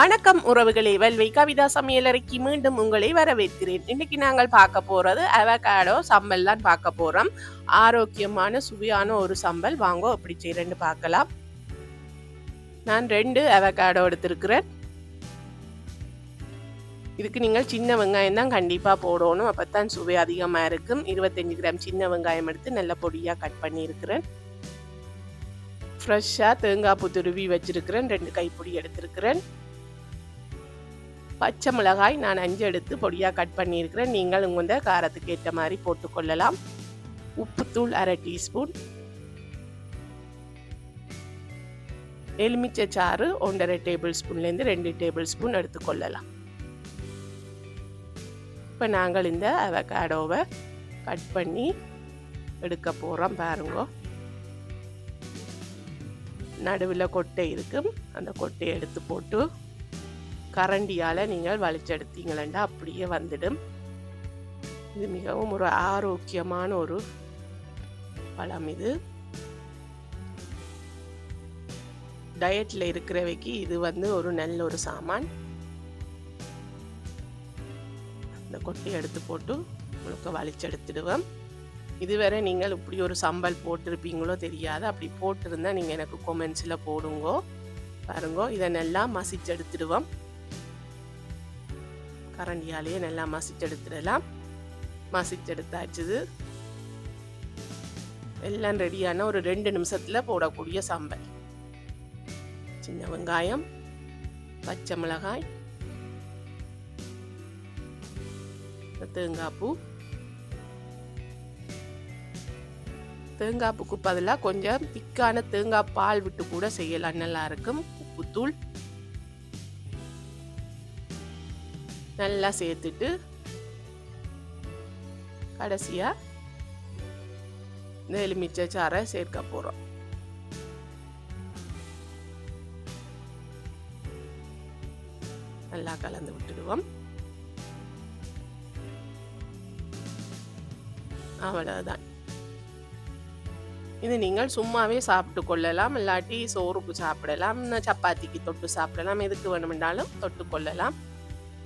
வணக்கம் உறவுகளே. வல்வை கவிதா சமையலறைக்கு மீண்டும் உங்களை வரவேற்கிறேன். இன்னைக்கு நாங்கள் பார்க்க போறது அவகாடோ சம்பல் தான் பார்க்க போறோம். ஆரோக்கியமான சுவையான ஒரு சம்பல். வாங்க எப்படி செய்யறேன்னு பார்க்கலாம். நான் ரெண்டு அவகாடோ எடுத்திருக்கிறேன். இதுக்கு நீங்கள் சின்ன வெங்காயம் தான் கண்டிப்பாக போடணும். அப்போ தான் சுவை அதிகமாக இருக்கும். இருபத்தஞ்சி கிராம் சின்ன வெங்காயம் எடுத்து நல்ல பொடியாக கட் பண்ணியிருக்கிறேன். ஃப்ரெஷ்ஷாக தேங்காய் பூ துருவி ரெண்டு கைப்பொடி எடுத்திருக்கிறேன். பச்சை மிளகாய் நான் அஞ்சு எடுத்து பொடியாக கட் பண்ணியிருக்கிறேன். நீங்கள் உங்கள் காரத்துக்கு ஏற்ற மாதிரி போட்டுக்கொள்ளலாம். உப்புத்தூள் அரை டீஸ்பூன். எலுமிச்சை சாறு ஒன்றரை டேபிள் ஸ்பூன்லேருந்து ரெண்டு டேபிள் ஸ்பூன் எடுத்துக்கொள்ளலாம். இப்போ நாங்கள் இந்த அவகாடோவை கட் பண்ணி எடுக்க போகிறோம் பாருங்க. நடுவில் கொட்டை இருக்கும். அந்த கொட்டையை எடுத்து போட்டு கரண்டியால் நீங்கள் வலிச்செடுத்தீங்களா அப்படியே வந்துடும். இது மிகவும் ஒரு ஆரோக்கியமான ஒரு பழம் இது. டயட்டில் இருக்கிறவைக்கு இது வந்து ஒரு நல்ல ஒரு சாமான். இந்த கொட்டையை எடுத்து போட்டு முழுக்க வலிச்செடுத்துடுவேன் இதுவரை நீங்கள் இப்படி ஒரு சம்பல் போட்டிருப்பீங்களோ தெரியாது. அப்படி போட்டிருந்தா நீங்கள் எனக்கு கொமெண்ட்ஸில் போடுங்கோ. பாருங்கோ இதை நல்லா மசிச்செடுத்துடுவோம். கரண்டியாலேயே நல்லா மசிச்செடுத்துடலாம். மசிச்செடுத்தாச்சுது. எல்லாம் ரெடியான ஒரு ரெண்டு நிமிஷத்தில் போடக்கூடிய சம்பல். சின்ன வெங்காயம் பச்சை மிளகாய் தேங்காய் பூ தேங்காய் பூக்கு பதிலாக கொஞ்சம் திக்கான தேங்காய் பால் விட்டு கூட செய்யலாம். நல்லா இருக்கும். உப்புத்தூள் நல்லா சேர்த்துட்டு கடைசியாக இந்த எலுமிச்சை சாறை சேர்க்க போகிறோம் நல்லா கலந்து விட்டுடுவோம். அவ்வளவுதான். இது நீங்கள் சும்மாவே சாப்பிட்டு கொள்ளலாம் இல்லாட்டி சோறுக்கு சாப்பிடலாம் சப்பாத்திக்கு தொட்டு சாப்பிடலாம் எதுக்கு வேணுமென்றாலும் தொட்டு கொள்ளலாம்.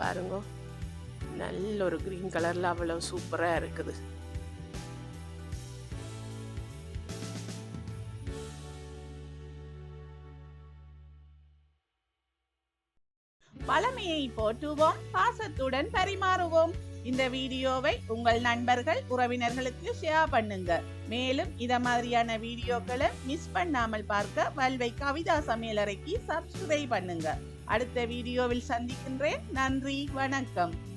பாருங்க. நல்ல ஒரு கிரீன் கலர்ல அவ்வளவு சூப்பரா இருக்குது. பழமையை போற்றுவோம் பாசத்துடன் பரிமாறுவோம். இந்த வீடியோவை உங்கள் நண்பர்கள் உறவினர்களுக்கு ஷேர் பண்ணுங்க. மேலும் இத மாதிரியான வீடியோக்களை மிஸ் பண்ணாமல் பார்க்க வல்வை கவிதா சமையலறைக்கு சப்ஸ்கிரைப் பண்ணுங்க. அடுத்த வீடியோவில் சந்திக்கின்றேன். நன்றி வணக்கம்.